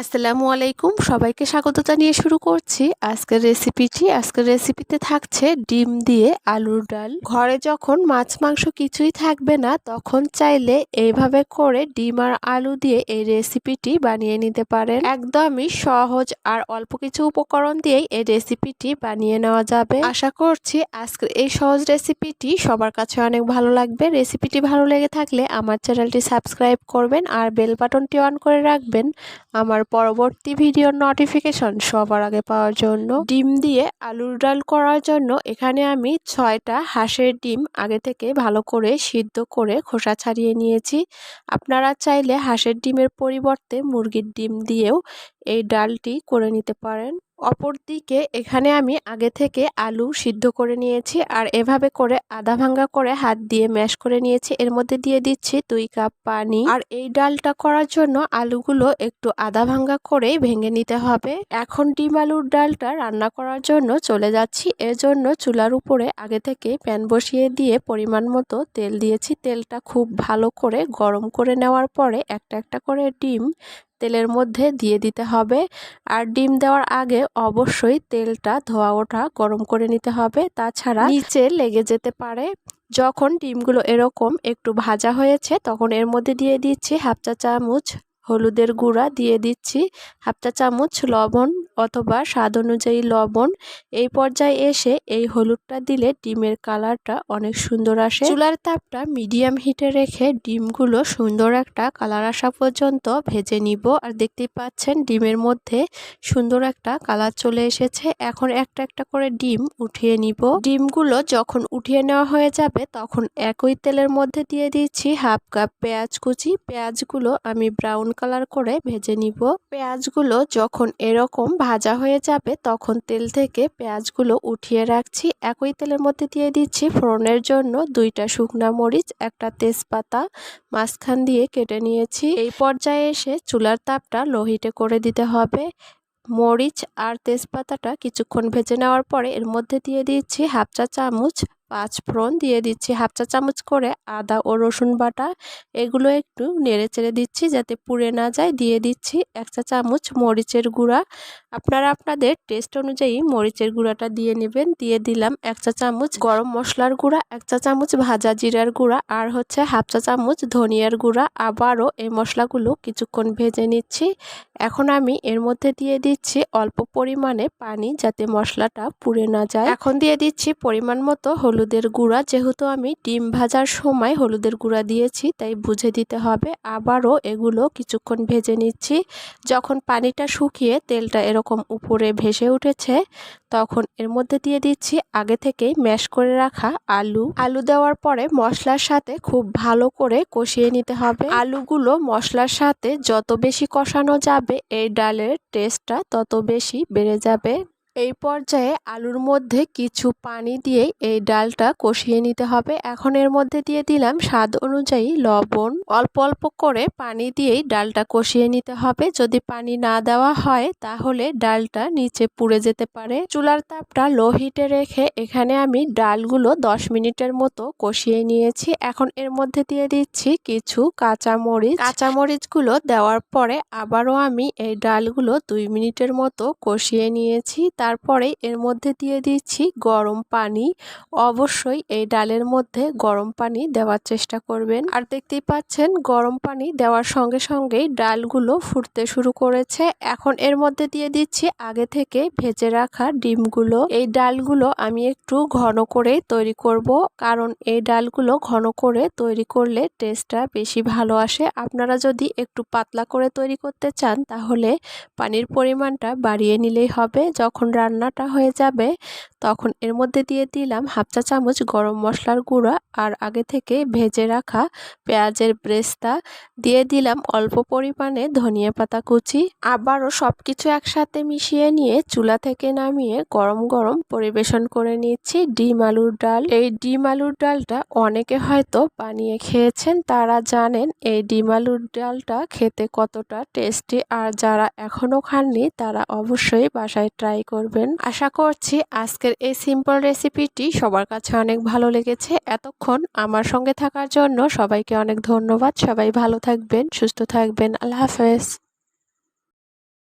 আসসালামু আলাইকুম। সবাইকে স্বাগত জানিয়ে শুরু করছি আজকের রেসিপিটি আজকের রেসিপিতে থাকছে ডিম দিয়ে আলুর ডাল। ঘরে যখন মাছ, মাংস কিছুই থাকবে না, তখন চাইলে এইভাবে করে ডিম আর আলু দিয়ে এই রেসিপিটি বানিয়ে নিতে পারেন। একদমই সহজ আর অল্প কিছু উপকরণ দিয়েই এই রেসিপিটি বানিয়ে নেওয়া যাবে। আশা করছি আজকের এই সহজ রেসিপিটি সবার কাছে অনেক ভালো লাগবে। রেসিপিটি ভালো লেগে থাকলে আমার চ্যানেলটি সাবস্ক্রাইব করবেন আর বেল বাটনটি অন করে রাখবেন। আমার পরবর্তী ভিডিওর নোটিফিকেশন সবার আগে পাওয়ার জন্য। ডিম দিয়ে আলুর ডাল করার জন্য এখানে আমি ছয়টা হাঁসের ডিম আগে থেকে ভালো করে সিদ্ধ করে খোসা ছাড়িয়ে নিয়েছি। আপনারা চাইলে হাঁসের ডিমের পরিবর্তে মুরগির ডিম দিয়েও এই ডালটি করে নিতে পারেন। অপরদিকে এখানে আমি আগে থেকে আলু সিদ্ধ করে নিয়েছি আর এভাবে করে আধা ভাঙ্গা করে হাত দিয়ে ম্যাশ করে নিয়েছি। এর মধ্যে দিয়ে দিচ্ছি দুই কাপ পানি। আর এই ডালটা করার জন্য আলুগুলো একটু আধা ভাঙ্গা করেই ভেঙে নিতে হবে। এখন ডিম আলুর ডালটা রান্না করার জন্য চলে যাচ্ছি। এর জন্য চুলার উপরে আগে থেকে প্যান বসিয়ে দিয়ে পরিমাণ মতো তেল দিয়েছি। তেলটা খুব ভালো করে গরম করে নেওয়ার পরে একটা একটা করে ডিম তেলের মধ্যে দিয়ে দিতে হবে। আর ডিম দেওয়ার আগে অবশ্যই তেলটা ধোয়া ওঠা গরম করে নিতে হবে। তাছাড়া নিচে লেগে যেতে পারে। যখন ডিমগুলো এরকম একটু ভাজা হয়েছে, তখন এর মধ্যে দিয়ে দিচ্ছি হাফ চা চামচ হলুদের গুঁড়া, দিয়ে দিচ্ছি হাফ চা চামচ লবণ অথবা স্বাদ অনুযায়ী লবণ। এই পর্যায়ে এসে এই হলুদটা দিলে ডিমের কালারটা অনেক সুন্দর আসে। চুলার তাপটা মিডিয়াম হিটে রেখে ডিমগুলো সুন্দর একটা কালার আসা পর্যন্ত ভেজে নিব। আর দেখতেই পাচ্ছেন ডিমের মধ্যে সুন্দর একটা কালার চলে এসেছে। এখন একটা একটা করে ডিম উঠিয়ে নিব। ডিমগুলো যখন উঠিয়ে নেওয়া হয়ে যাবে তখন একই তেলের মধ্যে দিয়ে দিচ্ছি হাফ কাপ পেঁয়াজ কুচি। পেঁয়াজগুলো আমি ব্রাউন কালার করে ভেজে নিব। পেঁয়াজগুলো যখন এরকম ভাজা হয়ে যাবে, তখন তেল থেকে পেঁয়াজগুলো উঠিয়ে রাখছি। একই তেলের মধ্যে দিয়ে দিচ্ছি ফোড়নের জন্য দুইটা শুকনো মরিচ, একটা তেজপাতা, মাঝখান দিয়ে কেটে নিয়েছি। এই পর্যায়ে এসে চুলার তাপটা লোহিটে করে দিতে হবে। মরিচ আর তেজপাতাটা কিছুক্ষণ ভেজে নেওয়ার পরে এর মধ্যে দিয়ে দিচ্ছি হাফ চা চামচ পাঁচ ফোড়ন দিয়ে দিচ্ছি হাফ চা চামচ করে আদা ও রসুন বাটা। এগুলো একটু নেড়ে চেড়ে দিচ্ছি যাতে পুড়ে না যায়। দিয়ে দিচ্ছি এক চা চামচ মরিচের গুঁড়া। আপনারা আপনাদের টেস্ট অনুযায়ী মরিচের গুঁড়াটা দিয়ে নেবেন। দিয়ে দিলাম এক চা চামচ গরম মশলার গুঁড়া, এক চা চামচ ভাজা জিরার গুঁড়া আর হচ্ছে হাফ চা চামচ ধনিয়ার গুঁড়া। আবারও এই মশলাগুলো কিছুক্ষণ ভেজে নিচ্ছি। এখন আমি এর মধ্যে দিয়ে দিচ্ছি অল্প পরিমাণে পানি যাতে মশলাটা পুড়ে না যায়। এখন দিয়ে দিচ্ছি পরিমাণ মতো হলুদের গুঁড়া, যেহেতু আমি ডিম ভাজার সময় হলুদের গুঁড়া দিয়েছি, তাই বুঝে দিতে হবে। আবারও এগুলো কিছুক্ষণ ভেজে নিচ্ছি। যখন পানিটা শুকিয়ে তেলটা এরকম উপরে ভেসে উঠেছে, তখন এর মধ্যে দিয়ে দিচ্ছি আগে থেকেই ম্যাশ করে রাখা আলু। আলু দেওয়ার পরে মশলার সাথে খুব ভালো করে কষিয়ে নিতে হবে। আলুগুলো মশলার সাথে যত বেশি কষানো যাবে, এই ডালের টেস্টটা তত বেশি বেড়ে যাবে। এই পর্যায়ে আলুর মধ্যে কিছু পানি দিয়ে এই ডালটা কষিয়ে নিতে হবে। এখন এর মধ্যে দিয়ে দিলাম স্বাদ অনুযায়ী লবণ। অল্প অল্প করে পানি দিয়েই ডালটা কষিয়ে নিতে হবে। যদি পানি না দেওয়া হয় তাহলে ডালটা নিচে পুড়ে যেতে পারে। চুলার তাপটা লো হিটে রেখে এখানে আমি ডালগুলো দশ মিনিটের মতো কষিয়ে নিয়েছি। এখন এর মধ্যে দিয়ে দিচ্ছি কিছু কাঁচামরিচ। কাঁচামরিচগুলো দেওয়ার পরে আবারও আমি এই ডালগুলো দুই মিনিটের মতো কষিয়ে নিয়েছি। তারপরে এর মধ্যে দিয়ে দিচ্ছি গরম পানি। অবশ্যই এই ডালের মধ্যে গরম পানি দেওয়ার চেষ্টা করবেন। আর দেখতেই পাচ্ছেন, গরম পানি দেওয়ার সঙ্গে সঙ্গেই ডালগুলো ফুটতে শুরু করেছে। এখন এর মধ্যে দিয়ে দিচ্ছি আগে থেকে ভেজে রাখা ডিমগুলো। এই ডালগুলো আমি একটু ঘন করে তৈরি করব, কারণ এই ডালগুলো ঘন করে তৈরি করলে টেস্টটা বেশি ভালো আসে। আপনারা যদি একটু পাতলা করে তৈরি করতে চান, তাহলে পানির পরিমাণটা বাড়িয়ে নিলেই হবে। যখন রান্নাটা হয়ে যাবে। তখন এর মধ্যে দিয়ে দিলাম হাফ চা চামচ গরম মশলার গুঁড়া আর আগে থেকে ভেজে রাখা পেঁয়াজের ব্রেস্তা। দিয়ে দিলাম অল্প পরিমাণে ধনিয়া পাতা কুচি। আবারও সব কিছু একসাথে মিশিয়ে নিয়ে চুলা থেকে নামিয়ে গরম গরম পরিবেশন করে নিচ্ছি ডিম আলুর ডাল। এই ডিম আলুর ডালটা অনেকে হয়তো বানিয়ে খেয়েছেন, তারা জানেন এই ডিম আলুর ডালটা খেতে কতটা টেস্টি। আর যারা এখনও খাননি, তারা অবশ্যই বাসায় ট্রাই করবেন। আশা করছি আজকের এই সিম্পল রেসিপিটি সবার কাছে অনেক ভালো লেগেছে। এতক্ষণ আমার সঙ্গে থাকার জন্য সবাইকে অনেক ধন্যবাদ। সবাই ভালো থাকবেন, সুস্থ থাকবেন। আল্লাহ হাফেজ।